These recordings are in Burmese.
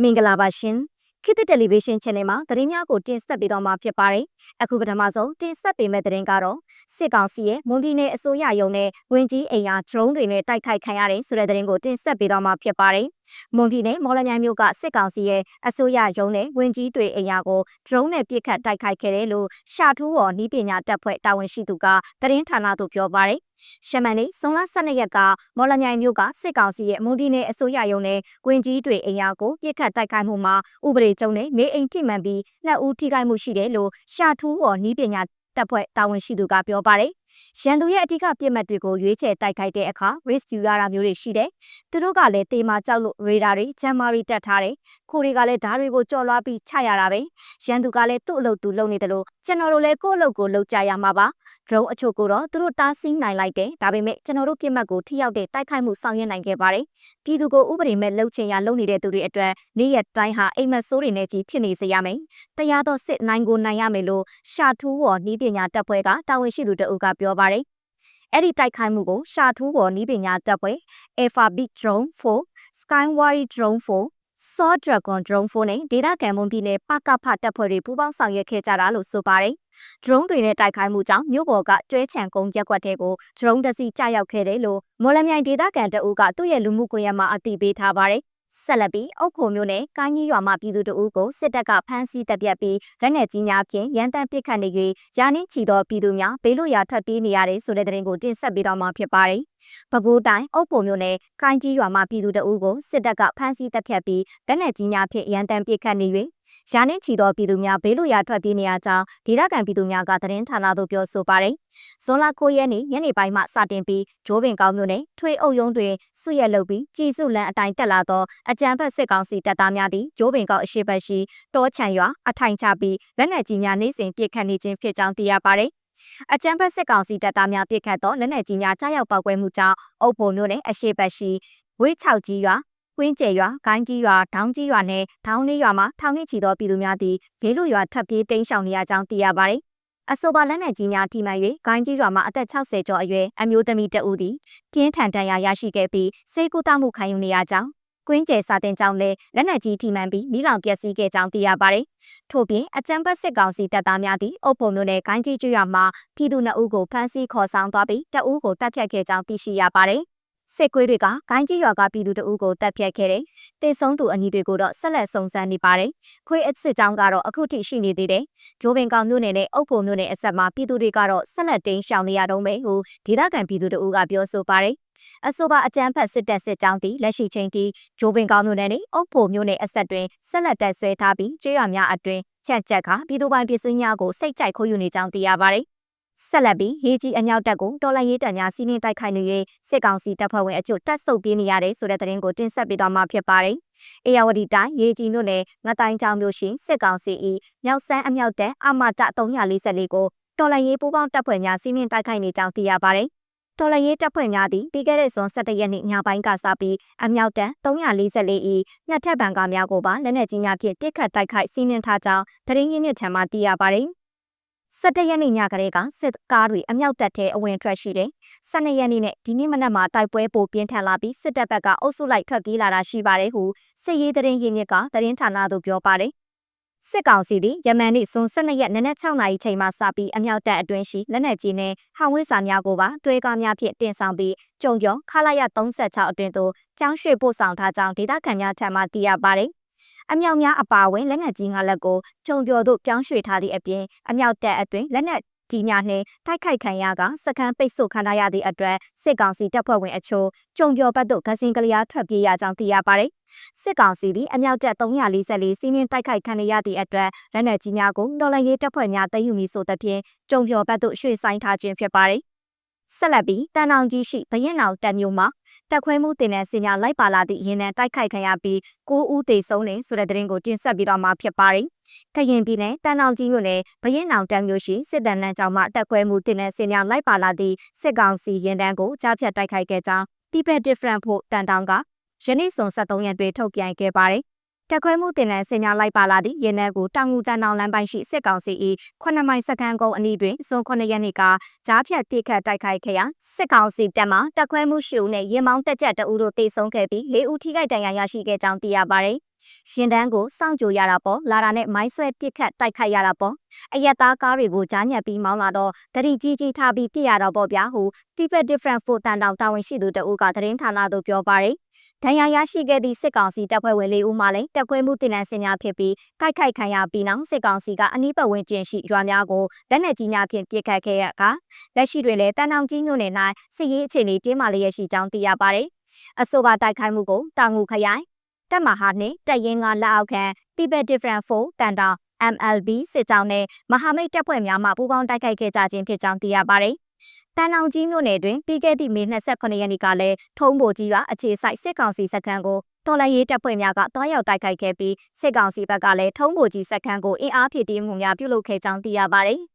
မင်္ဂလာပါရှင်ခေတ်သစ်တယ်လီဗီရှင်း channel မှာသတင်းများကိုတင်ဆက်ပေးတော့မှာဖြစ်ပါတယ်အခုပထမဆုံးတင်ဆက်ပေးမယ့်သတင်းကတော့စစ်ကောင်စီရဲ့မွန်ပြည်နယ်အစိုးရရုံးနဲ့ဝင်ကြီးအိမ်ယာ drone တွေနဲ့တိုက်ခိုက်ခံရတယ်ဆိုတဲ့သတင်းကိုတင်ဆက်ပေးတော့မှာဖြစ်ပါတယ် မွန်ပြည်နယ်မော်လမြိုင်မြို့ကစစ်ကောင်စီရဲ့အစိုးရရုံးနဲ့ဝင်ကြီးတွေအိမ်ယာကို drone နဲ့ပစ်ခတ်တိုက်ခိုက်ခဲ့တယ်လို့ရှာထူးဝေါ်နီးပညာတပ်ဖွဲ့တာဝန်ရှိသူကသတင်းဌာနသို့ပြောပါတယ်ရှမန်နေဇွန်လ12ရက်ကမော်လမြိုင်မြို့ကစစ်ကောင်စီရဲ့မွန်ပြည်နယ်အစိုးရရုံးနဲ့ဝင်ကြီးတွေအိမ်ယာကိုပြစ်ခတ်တိုက်ခိုက်မှုမှာဥပဒေကျုံနဲ့နေအိမ်ထိမှန်ပြီးနှစ်ဦးထိခိုက်မှုရှိတယ်လို့ရှာထူးဝေါ်နီးပညာတပ်ဖွဲ့တာဝန်ရှိသူကပြောပါတယ်။ ရန်သူရဲ့အထူးပြစ်မှတ်တွေကိုရွေးချယ်တိုက်ခိုက်တဲ့အခါ risk ယူရတာမျိုးတွေရှိတယ်။သူတို့ကလည်းတေမာကြောက်လို့ရေဒါတွေဂျမ်မာရီတက်ထားတယ်။ခိုတွေကလည်းဓားတွေကိုကြော်လွှားပြီးချရတာပဲ။ရန်သူကလည်းသူ့အလုပ်သူလုပ်နေတယ်လို့ကျွန်တော်တို့လည်းကိုယ့်အလုပ်ကိုလုပ်ကြရမှာပါ။ drone အချို့ကိုတော့သူတို့တားဆီးနိုင်လိုက်တယ်။ဒါပေမဲ့ကျွန်တော်တို့ပြစ်မှတ်ကိုထိရောက်တဲ့တိုက်ခိုက်မှုဆောင်ရွက်နိုင်ခဲ့ပါတယ်။ပြည်သူကိုဥပဒေမဲ့လှုပ်ချင်ရလုပ်နေတဲ့သူတွေအတွက်နေ့ရက်တိုင်းဟာအိမ်မက်ဆိုးတွေနဲ့ကြီးဖြစ်နေစေရမယ်။တရားတော်စစ်နိုင်ကိုနိုင်ရမယ်လို့ရှာထူးဝေါ်နီးပညာတပ်ဖွဲ့ကတာဝန်ရှိသူတအုပ်ကပြောပါတယ်။အဲ့ဒီတိုက်ခိုက်မှုကိုရှာထူးပေါ်နီးပညာတပ်ဖွဲ့ Alpha Big Drone 4 Skywary Drone 4 Saw Dragon Drone 4နဲ့ဒေတာကံမွန်ပြည်နယ်ပကဖတပ်ဖွဲ့တွေပူးပေါင်းဆောင်ရွက်ခဲ့ကြတာလို့ဆိုပါတယ်။ drone တွေနဲ့တိုက်ခိုက်မှုကြောင့်မြို့ပေါ်ကကျွဲချံကုန်းရက်ကွက်ထဲကို drone တစ်စီးကျရောက်ခဲ့တယ်လို့မော်လမြိုင်ဒေတာကံတအုပ်ကသူ့ရဲ့လူမှုကွန်ရက်မှာအသိပေးထားပါတယ်။ ဆက်လက်ပြီးအုတ်ခိုမျိုးနဲ့ကိုင်းကြီးရွာမှပြည်သူတို့ကိုစစ်တပ်ကဖမ်းဆီးတပ်ပြတ်ပြီးလက်နက်ကြီးများဖြင့်ရန်တမ်းပစ်ခတ်နေ၍ရာနှင်းချီသောပြည်သူများဘေးလွတ်ရာထွက်ပြေးနေရတဲ့ဆိုတဲ့သတင်းကိုတင်ဆက်ပေးတော့မှာဖြစ်ပါတယ်။ပဲခူးတိုင်းအုတ်ခိုမျိုးနဲ့ကိုင်းကြီးရွာမှပြည်သူတို့ကိုစစ်တပ်ကဖမ်းဆီးတပ်ဖြတ်ပြီးလက်နက်ကြီးများဖြင့်ရန်တမ်းပစ်ခတ်နေ၍ ရာနှင်းချီသောပြည်သူများဘေးလွတ်ရာထွက်ပြေးနေရကြောင်းဒေသခံပြည်သူများကသတင်းဌာနသို့ပြောဆိုပါတယ်။ဇွန်လ9ရက်နေ့ညနေပိုင်းမှစတင်ပြီးဂျိုးပင်ကောင်းမြို့နယ်ထွေအုပ်ရုံးတွင်ဆွရလုပ်ပြီးကြည်စုလန်အတိုင်းတက်လာသောအကြံဖက်စစ်ကောင်စီတပ်သားများသည်ဂျိုးပင်ကောင်းအရှိတ်ရှိတောချံရွာအထိုင်ချပြီးလက်နက်ကြီးများနေ့စဉ်ပစ်ခတ်နေခြင်းဖြစ်ကြောင်းသိရပါတယ်။အကြံဖက်စစ်ကောင်စီတပ်သားများပစ်ခတ်သောလက်နက်ကြီးများကြားရောက်ပောက်ကွဲမှုကြောင့်အုပ်ဖို့မြို့နယ်အရှိတ်ရှိဝေး6ကြီးရွာ ကွင်းကျဲရွာ၊ဂိုင်းကြီးရွာ၊ဒေါင်းကြီးရွာနဲ့ဒေါင်းလေးရွာမှာထောင်နှင့်ချီသောပြည်သူများသည်ဘေးလွတ်ရွာထပ်ပြေးတိမ်းရှောင်နေရကြောင်းသိရပါတယ်။အဆိုပါလက်နက်ကြီးများထိမှန်၍ဂိုင်းကြီးရွာမှာအသက်60ကျော်အရွယ်အမျိုးသမီးတဦးသည်တင်းထန်တန်ရာရရှိခဲ့ပြီးစိတ်ကူးတောက်မှုခံယူနေရကြောင်းကွင်းကျဲစာတင်ကြောင်းလဲလက်နက်ကြီးထိမှန်ပြီးမိလောင်ပျက်စီးခဲ့ကြောင်းသိရပါတယ်။ထို့ပြင်အကြံပတ်စစ်ကောင်စီတပ်သားများသည်အုပ်ဖို့မျိုးနဲ့ဂိုင်းကြီးကျွရမှာပြည်သူနှစ်ဦးကိုဖမ်းဆီးခေါ်ဆောင်သွားပြီးတအူးကိုတပ်ဖြတ်ခဲ့ကြောင်းသိရှိရပါတယ်။ စစ်ကွေးတွေကဂိုင်းကြီးရွာကပြည်သူတအုပ်ကိုတပ်ဖြတ်ခဲ့တယ်။တေဆုံးသူအညီတွေကိုတော့ဆက်လက်စုံစမ်းနေပါတယ်။ခွေးအစ်စ်ကြောင်းကတော့အခုထိရှိနေသေးတယ်။ဂျိုးပင်ကောင်မြို့နယ်နဲ့အုပ်ဖို့မြို့နယ်အဆက်မှာပြည်သူတွေကတော့ဆက်လက်တင်းရှောင်နေရတော့မယ်ဟုဒေသခံပြည်သူတအုပ်ကပြောဆိုပါတယ်။အဆိုပါအကြမ်းဖက်စစ်တပ်စစ်ကြောင်းသည်လက်ရှိချိန်ထိဂျိုးပင်ကောင်မြို့နယ်နဲ့အုပ်ဖို့မြို့နယ်အဆက်တွင်ဆက်လက်တပ်ဆွဲထားပြီးကျေးရွာများအတွင်ချက်ချက်ကပြည်သူပိုင်ပြည်စည်းများကိုစိတ်ကြိုက်ခိုးယူနေကြောင်းသိရပါတယ်။ ဆက်လက်ပြီးရေးကြီးအမြောက်တပ်ကိုတော်လှန်ရေးတပ်များစီးနှင်းတိုက်ခိုက်နေ၍စစ်ကောင်စီတပ်ဖွဲ့ဝင်အချို့တပ်ဆုပ်ပြေးနေရတယ်ဆိုတဲ့သတင်းကိုတင်ဆက်ပေးသွားမှာဖြစ်ပါတယ်။အေယာဝတီတိုင်းရေးကြီးမြို့နယ်ငတိုင်းချောင်းမြို့ရှိစစ်ကောင်စီ၏မြောက်ဆန်းအမြောက်တပ်အမတ344ကိုတော်လှန်ရေးပူးပေါင်းတပ်ဖွဲ့များစီးနှင်းတိုက်ခိုက်နေကြောင်းသိရပါတယ်။တော်လရေးတပ်ဖွဲ့များသည်ပြီးခဲ့တဲ့ဇွန်17ရက်နေ့ညပိုင်းကစပြီးအမြောက်တန်း344၏နှစ်ထပ်ဘန်ကားများကိုပါလက်နက်ကြီးများဖြင့်တစ်ခတ်တိုက်ခိုက်စီးနှင်းထားကြောင်းသတင်းရင်းမြစ်ထံမှသိရပါတယ်။ 17ရက်နေ့ညကလေးကစစ်ကားတွေအမြောက်တပ်ထဲအဝင်ထွက်ရှိတယ်။12ရက်နေ့နဲ့ဒီနေ့မနက်မှာတိုက်ပွဲပိုပြင်းထန်လာပြီးစစ်တပ်ဘက်ကအုပ်စုလိုက်ထွက်ပြေးလာတာရှိပါတယ်ဟုစစ်ရေးသတင်းရင်းမြစ်ကသတင်းဌာနသို့ပြောပါတယ်။စစ်ကောင်စီသည်ယမန်နေ့ဇွန်12ရက်နနက်6နာရီချိန်မှစပြီးအမြောက်တပ်အတွင်းရှိလက်နက်ကြီးနဲ့ဟောင်ဝစ်စာများကိုပါတွဲကားများဖြင့်တင်ဆောင်ပြီးကြုံကျော်ခလာရ36အတွင်းသို့ကျောင်းရွှေပို့ဆောင်ထားကြောင်းဒေသခံများထံမှသိရပါတယ်။ အမြောက်များအပါအဝင်လက်နက်ကြီးငါလက်ကိုကျုံကျော်သို့ပြောင်းရွှေ့ထားသည့်အပြင်အမြောက်တပ်အတွင်းလက်နက်ကြီးများနှင့်တိုက်ခိုက်ခံရကစခန်းပိတ်ဆို့ခံရသည့်အတွက်စစ်ကောင်စီတပ်ဖွဲ့ဝင်အချို့ကြုံကျော်ဘက်သို့ဂစင်ကလျာထွက်ပြေးရကြောင်းသိရပါတယ်။စစ်ကောင်စီသည်အမြောက်တပ်344စီးနင်းတိုက်ခိုက်ခံရသည့်အတွက်လက်နက်ကြီးများကိုတော်လှန်ရေးတပ်ဖွဲ့များတည်ယူမည်ဆိုသဖြင့်ကြုံကျော်ဘက်သို့ရွှေ့ဆိုင်းထားခြင်းဖြစ်ပါတယ် ဆက်လက်ပြီးတန်အောင်ကြီးရှိဘရင်အောင်တပ်မျိုးမှာတက်ခွဲမှုတင်တဲ့စင်ညာလိုက်ပါလာသည့်ရင်နံတိုက်ခိုက်ခံရပြီး9ဦးသေဆုံးတယ်ဆိုတဲ့သတင်းကိုတင်ဆက်ပြီးတော့မှာဖြစ်ပါတယ်။ခရင်ပြည်နယ်တန်အောင်ကြီးမြို့နယ်ဘရင်အောင်တပ်မျိုးရှိစစ်တမ်းလမ်းကြောင်းမှာတက်ခွဲမှုတင်တဲ့စင်ညာလိုက်ပါလာသည့်စစ်ကောင်စီရင်တန်းကိုကြားဖြတ်တိုက်ခိုက်ခဲ့ကြောင်း Tibet Different ဖို့တန်တောင်ကယနေ့စွန်73ရက်တွင်ထုတ်ပြန်ခဲ့ပါတယ် တက်ခွဲမှုတင်တဲ့စင်ညာလိုက်ပါလာသည့်ရင်နန်းကိုတောင်ငူတန်တောင်လမ်းပိုင်းရှိစစ်ကောင်စီ၏9မိုင်စခန်းကုန်းအနီးတွင်စွန်9ရက်နေ့ကကြားဖြတ်တိခတ်တိုက်ခိုက်ခဲ့ရာစစ်ကောင်စီတပ်မှတက်ခွဲမှုရှိဦးနဲ့ရင်မောင်းတက်ကြက်တအူတို့တေဆုံးခဲ့ပြီး၄ဦးထိခိုက်ဒဏ်ရာရရှိခဲ့ကြောင်းသိရပါတယ် ရှင်တန်းကိုစောင့်ကြိုရတာပေါ့လာတာနဲ့မိုင်းဆွဲပစ်ခတ်တိုက်ခိုက်ရတာပေါ့အရက်သားကားတွေကိုကြားညက်ပြီးမောင်းလာတော့တတိကြီးကြီးထားပြီးပြစ်ရတော့ပေါ့ဗျာဟု People Different ဖို့တန်တောင်တာဝန်ရှိသူတအုပ်ကသတင်းဌာနသို့ပြောပါတယ်ဒဏ်ရာရရှိခဲ့သည့်စစ်ကောင်စီတပ်ဖွဲ့ဝင်လေးဦးမှလည်းတပ်ခွဲမှုတင်နန်းစင်များဖြစ်ပြီးတိုက်ခိုက်ခံရပြီးနောက်စစ်ကောင်စီကအနီးပတ်ဝန်းကျင်ရှိရွာများကိုလက်နက်ကြီးများဖြင့်ပစ်ခတ်ခဲ့ရကလက်ရှိတွင်လည်းတန်တောင်ကြီးမြို့နယ်၌စစ်ရေးအခြေအနေတင်းမာလျက်ရှိကြောင်းသိရပါတယ်အဆိုပါတိုက်ခိုက်မှုကိုတာငူခရိုင် တပ်မဟာနှင့်တပ်ရင်းကလက်အောက်ခံ People Different 4တန်တောင် MLB စစ်ကြောင်းနဲ့မဟာမိတ်တပ်ဖွဲ့များမှပူးပေါင်းတိုက်ခိုက်ခဲ့ကြခြင်းဖြစ်ကြောင်းသိရပါတယ်။တန်အောင်ကြီးမြို့နယ်တွင်ပြီးခဲ့သည့်မေ28ရက်နေ့ကလည်းထုံးဘိုကြီးကအခြေစိုက်စစ်ကောင်စီစခန်းကိုတော်လှန်ရေးတပ်ဖွဲ့များကတွားရောက်တိုက်ခိုက်ခဲ့ပြီးစစ်ကောင်စီဘက်ကလည်းထုံးဘိုကြီးစခန်းကိုအင်အားဖြည့်တင်းမှုများပြုလုပ်ခဲ့ကြောင်းသိရပါတယ်။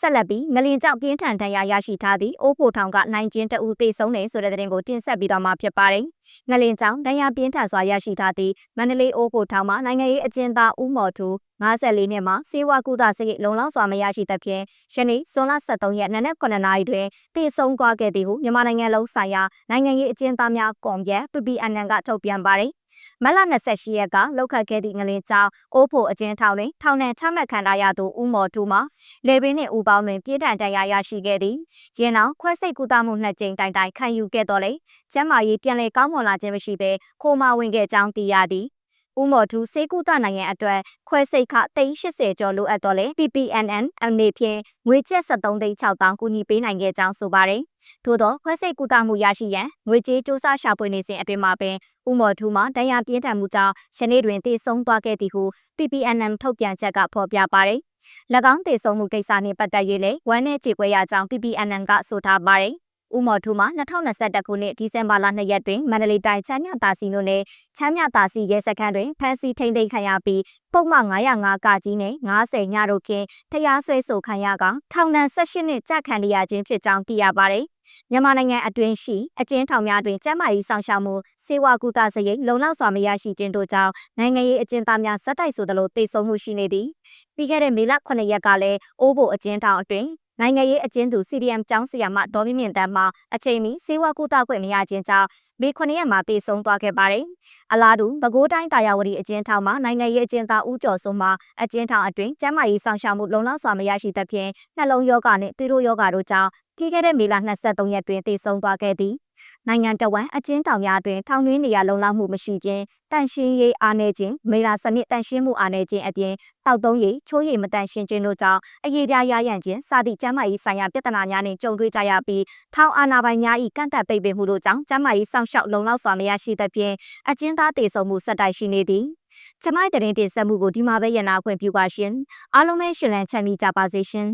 ဆက်လက်ပြီးငလင်ကြောင့်ပြင်းထန်ဒဏ်ရာရရှိထားသည့်အိုးဖိုထောင်ကနိုင်ကျင်းတအူသေဆုံးတယ်ဆိုတဲ့သတင်းကိုတင်ဆက်ပြီးတော့မှဖြစ်ပါတယ်။ငလင်ကြောင့်ဒဏ်ရာပြင်းထန်စွာရရှိထားသည့်မန္တလေးအိုးဖိုထောင်မှာနိုင်ငံရေးအကျဉ်းသားဦးမော်ထူ54နှစ်မှာစေဝါကုသစရိတ်လုံလောက်စွာမရရှိသဖြင့်ယနေ့ဇွန်လ23ရက်နနက်9နာရီတွင်တည်ဆုံသွားခဲ့သည်ဟုမြန်မာနိုင်ငံလုံးဆိုင်ရာနိုင်ငံရေးအကျဉ်းသားများကွန်ရက် PPNN ကထုတ်ပြန်ပါတယ်။မလ28ရက်ကလောက်ခတ်ခဲ့သည့်ငလင်ကြောင့်အိုးဖို့အကျဉ်းထောင်တွင်ထောင်နှံချမှတ်ခံထားရသူဦးမော်တူမှာလေပင်နှင့်ဦးပေါင်းတွင်ပြည်ထန်တရားရရှိခဲ့သည်။ရင်းနောက်ခွဲစိတ်ကူတာမှုနှစ်ကြိမ်တိုင်တိုင်ခံယူခဲ့တော်လေ။ကျမ်းမာရေးပြန်လည်ကောင်းမွန်လာခြင်းမရှိဘဲခိုးမဝင်ခဲ့ကြောင်းသိရသည်။ ဦးမော်ထူးစေကူတာနိုင်ငံအတွက်ခွဲစိတ်ခ380ကျော်လိုအပ်တော့လေ PPNN အနေဖြင့်ငွေကျပ်73သိန်း6တောင်းကူညီပေးနိုင်ခဲ့ကြောင်းဆိုပါတယ်။ထို့သောခွဲစိတ်ကူတာမှုရရှိရန်ငွေကြေးစူးစမ်းရှာဖွေနေစဉ်အတွင်းမှာပင်ဦးမော်ထူးမှဒဏ်ရာပြင်းထန်မှုကြောင့်ရှနေ့တွင်တည်ဆုံသွားခဲ့သည်ဟု PPNN ထုတ်ပြန်ချက်ကဖော်ပြပါတယ်။၎င်းတည်ဆုံမှုကိစ္စနှင့်ပတ်သက်၍လည်းဝမ်းနဲ့ကြေကွဲရကြောင်း PPNN ကဆိုထားပါတယ်။ ဦးမော်ထူမှာ2021ခုနှစ်ဒီဇင်ဘာလ2ရက်တွင်မန္တလေးတိုင်းချမ်းမြတာစီတို့နဲ့ချမ်းမြတာစီရဲစခန်းတွင်ဖမ်းဆီးထိန်းသိမ်းခံရပြီးပုံမှန်905ကကြီးနဲ့90ညတို့ကင်းတရားစွဲဆိုခံရကထောင်ဒဏ်18နှစ်ကြာခံရခြင်းဖြစ်ကြောင်းသိရပါတယ်။မြန်မာနိုင်ငံအတွင်းရှိအကျဉ်းထောင်များတွင်ကျန်းမာရေးဆောင်ရှောက်မှုစေဝါကူတာစရိတ်လုံလောက်စွာမရရှိခြင်းတို့ကြောင့်နိုင်ငံရေးအကျဉ်းသားများဇက်တိုက်ဆိုသလိုတိတ်ဆုံးမှုရှိနေသည်။ပြီးခဲ့တဲ့မေလ9ရက်ကလည်းအိုးဘိုအကျဉ်းထောင်အတွင်း နိုင်ငံရေးအကျဉ်းသူ CDM ကျောင်းဆရာမဒေါ်မြင့်မြင့်တန်းမှအချိန်မီစေဝါကူတာခွင့်မရခြင်းကြောင့် မေ9ရက်မှာတည်ဆုံသွားခဲ့ပါတယ်။အလားတူပဲခူးတိုင်းတာယာဝတီအကျဉ်းထောင်မှာနိုင်ငံရေးအကျဉ်းသားဦးကျော်စိုးမှအကျဉ်းထောင်အတွင်းကျန်းမာရေးဆောင်ရှောက်မှုလုံလောက်စွာမရရှိသဖြင့်နှလုံးရောဂါနဲ့သွေးတိုးရောဂါတို့ကြောင့်ပြီးခဲ့တဲ့မေလ23ရက်တွင်တည်ဆုံသွားခဲ့သည်နိုင်ငံတော်ဝန်အကျဉ်းထောင်များတွင်ထောင်တွင်းနေရာလုံလောက်မှုမရှိခြင်းတန့်ရှင်းရေးအားနည်းခြင်းမေလာစနစ်တန့်ရှင်းမှုအားနည်းခြင်းအပြင်တောက်သုံးရေးချိုးရည်မတန့်ရှင်းခြင်းတို့ကြောင့်အရေးပြားရရန့်ခြင်းစသည့်ကျန်းမာရေးဆိုင်ရာပြဿနာများနှင့်ကြုံတွေ့ကြရပြီးထောင်အာဏာပိုင်များ၏ကန့်သတ်ပိတ်ပင်မှုတို့ကြောင့်ကျန်းမာရေးစောင့်ရှောက်လုံလောက်စွာမရရှိသဖြင့်အကျဉ်းသားတည်ဆုံမှုဆက်တိုက်ရှိနေသည်ကျမရဲ့တရင်တင်ဆက်မှုကိုဒီမှာပဲရနာခွင့်ပြုပါရှင်အားလုံးပဲရှင်လန်းချမ်းမြေကြပါစေရှင်